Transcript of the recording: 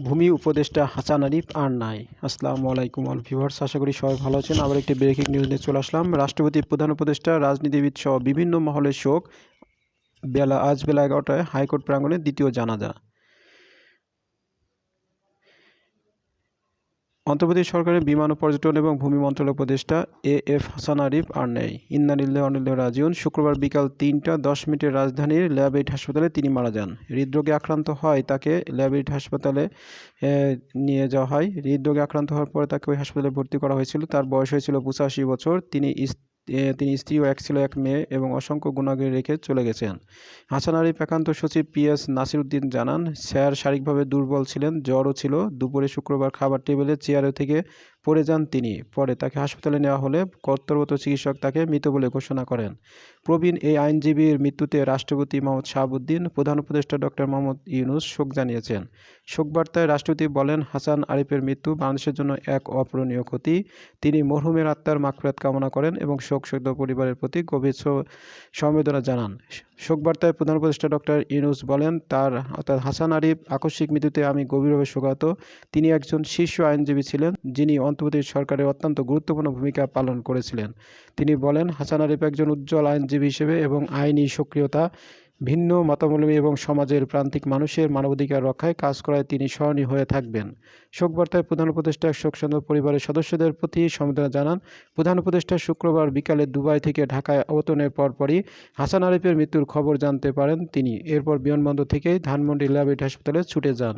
ভূমি উপদেষ্টা হাসান আরিফ আর নাই। আসসালামু আলাইকুম অল ভিউয়ার্স আশা করি সবাই ভালো আছেন। আবার একটি ব্রেকিং নিউজ নিয়ে চলে আসলাম। রাষ্ট্রপতি, প্রধান উপদেষ্টা, রাজনীতিবিদ সহ বিভিন্ন মহলের শোক। বেলা, আজ বেলা এগারোটায় হাইকোর্ট প্রাঙ্গনে দ্বিতীয় জানাজা। অন্তর্বর্তী সরকারের বিমান ও পর্যটন এবং ভূমি মন্ত্রণালয় উপদেষ্টা এ এফ হাসান আরিফ আর নেই। ইন্দানিল্ল অনিল রাজিউন শুক্রবার বিকাল তিনটা দশ মিনিটে রাজধানীর ল্যাবএইড হাসপাতালে তিনি মারা যান। হৃদরোগে আক্রান্ত হয় তাকে ল্যাবএইড হাসপাতালে নিয়ে যাওয়া হয়। হৃদরোগে আক্রান্ত হওয়ার পরে তাকে ওই হাসপাতালে ভর্তি করা হয়েছিল। তার বয়স হয়েছিল পঁচাশি বছর। তিনি তিনি স্ত্রী ও এক ছিল, এক মেয়ে এবং অসংখ্য গুণাগুলি রেখে চলে গেছেন। হাসান আরিফ একান্ত সচিব পি এস নাসিরুদ্দিন জানান, স্যার শারীরিকভাবে দুর্বল ছিলেন, জ্বরও ছিল। দুপুরে শুক্রবার খাবার টেবিলে, চেয়ারে থেকে পড়ে যান তিনি। পরে তাকে হাসপাতালে নেওয়া হলে কর্তব্যরত চিকিৎসক তাকে মৃত বলে ঘোষণা করেন। প্রবীণ এই আইনজীবীর মৃত্যুতে রাষ্ট্রপতি মোহাম্মদ শাহাবুদ্দিন, প্রধান উপদেষ্টা ডক্টর মোহাম্মদ ইউনুস শোক জানিয়েছেন। শোকবার্তায় রাষ্ট্রপতি বলেন, হাসান আরিফের মৃত্যু বাংলাদেশের জন্য এক অপূরণীয় ক্ষতি। তিনি মরহুমের আত্মার মাগফিরাত কামনা করেন এবং শোকসগ্ধ পরিবারের প্রতি গভীর সমবেদনা জানান। শোকবার্তায় প্রধান উপদেষ্টা ডক্টর ইউনুস বলেন, তার, অর্থাৎ হাসান আরিফ, আকস্মিক মৃত্যুতে আমি গভীরভাবে শোকাহত। তিনি একজন শীর্ষ আইনজীবী ছিলেন, যিনি অন্তর্বর্তী সরকারের অত্যন্ত গুরুত্বপূর্ণ ভূমিকা পালন করেছিলেন। তিনি বলেন, হাসান আরিফ একজন উজ্জ্বল আইনজীবী হিসেবে এবং আইনি সক্রিয়তা, ভিন্ন মতাবলম্বী এবং সমাজের প্রান্তিক মানুষের মানবাধিকার রক্ষায় কাজ করায় তিনি স্মরণীয় হয়ে থাকবেন। শোকবার্তায় প্রধান উপদেষ্টা শোকসন্ত পরিবারের সদস্যদের প্রতি সমবেদনা জানান, প্রধান উপদেষ্টা শুক্রবার বিকালে দুবাই থেকে ঢাকায় অবতরণের পরপরই হাসান আরিফের মৃত্যুর খবর জানতে পারেন তিনি। এরপর বিমানবন্দর থেকে ধানমন্ডি ল্যাবরেট হাসপাতালে ছুটে যান।